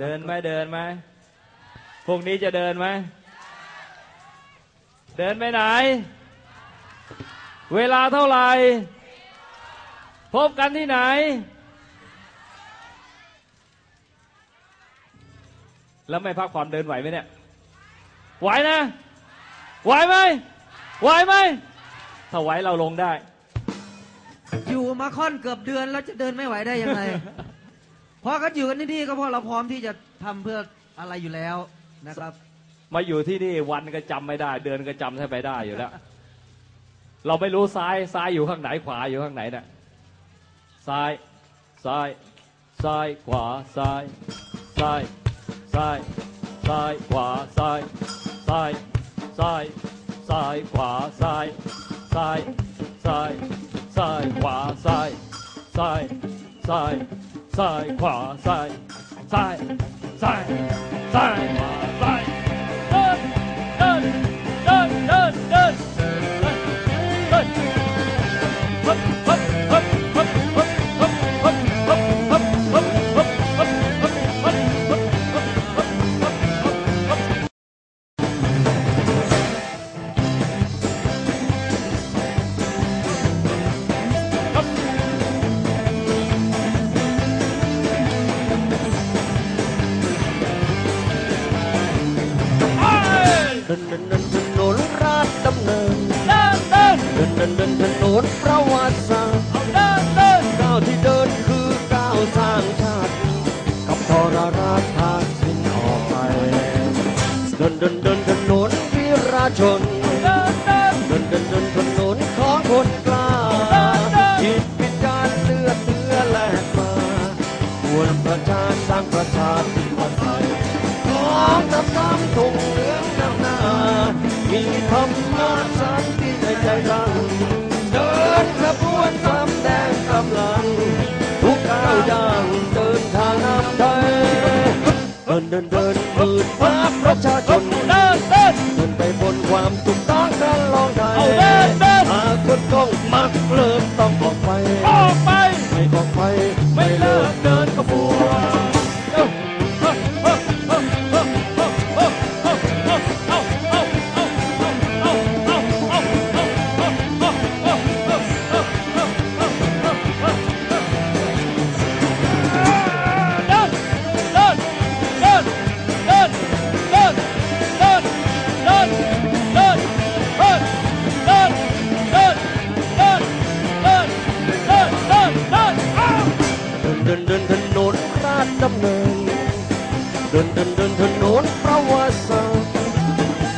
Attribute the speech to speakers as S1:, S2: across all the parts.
S1: เดินไหมเดินไหมพรุ่งนี้จะเดินไหมเดินไปไหน เวลาเท่าไหร่ พบกันที่ไหน แล้วไม่พักผ่อนเดินไหวไหมเนี่ย ไหวนะ ไหวไหม ไหวไหม ถ้าไหวเราลงได้
S2: อยู่มาค่อนเกือบเดือนแล้วจะเดินไม่ไหวได้ยังไง เพราะก็อยู่กันที่นี่ก็เพราะเราพร้อมที่จะทำเพื่ออะไรอยู่แล้วนะครับ
S1: มาอยู่ที่นี่วันก็จำไม่ได้ เดือนก็จำแทบไม่ได้อยู่แล้ว เราไม่รู้ซ้ายซ้ายอยู่ข้างไหนขวาอยู่ข้างไหนเน่ะซ้ายซ้ายซ้ายซ้ายซ้ายซ้ายซ้ายขวาซ้ายซ้ายซ้ายซ้ายขวาซ้ายซ้ายซ้ายซ้ายขวาซ้ายซ้ายซ้ายซ้ายขวาซ้ายซ้ายซ้าย
S3: 赛夸赛赛赛赛马在。赛 ถนนราชดำเนิน
S1: เดินเดิน
S3: เดินเดินเดินถนนประวัติศาสตร์
S1: เดินเดิน
S3: ก้าวที่เดินคือก้าวสร้างชาติกับทรราชทาสินออกไปเดินเดินเดินถนนวีราชน
S1: เดินเดิน
S3: เดินเดินเดินถนนของคนกล้าจิตวิญญาณเลือดเนื้อแลกมาควรประชาสร้างประชาธิปไตยของตำนำทงเหลือง มีธรรมะสันติในใจรัง เดินขบวนสำแดงกำลัง ทุกก้าวย่างเดินทางนำไทยเดินเดินเดินมืดฟ้าประชาชน
S1: เดินเดิน
S3: เดินไปบนความถูกต้องกันลองไทย
S1: เอาเดินเดิน
S3: หากคนต้องมักเริ่มต้องออก
S1: เนินดินเดินเดิน
S3: ถนนประวัติศาสตร์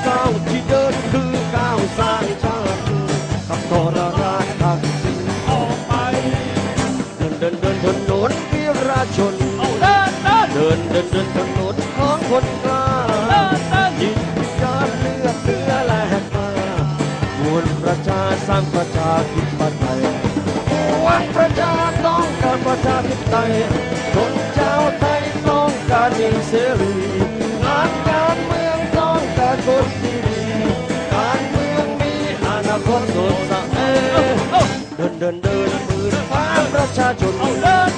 S3: ก้าวที่เดินคือก้าวสร้างชาติกับทรราชทักษิณ
S1: ออกไป
S3: เดินเดินเดินถนนวีราชน
S1: เดินเดิน
S3: เดินเดินเดินถนนของคนกล้า
S1: เดินเดิน
S3: จิตวิญญาเลือดเนื้อแหลกมามวลประชาสร้างประชาธิปไตยมวลประชาต้องการประชาธิปไตย การมีเสรีงานการเมืองต้องแต่คนดีการเมืองมีอนาคตสดใสเดินเดินเดินมือฟ้าประชาชน
S1: เอาเดิน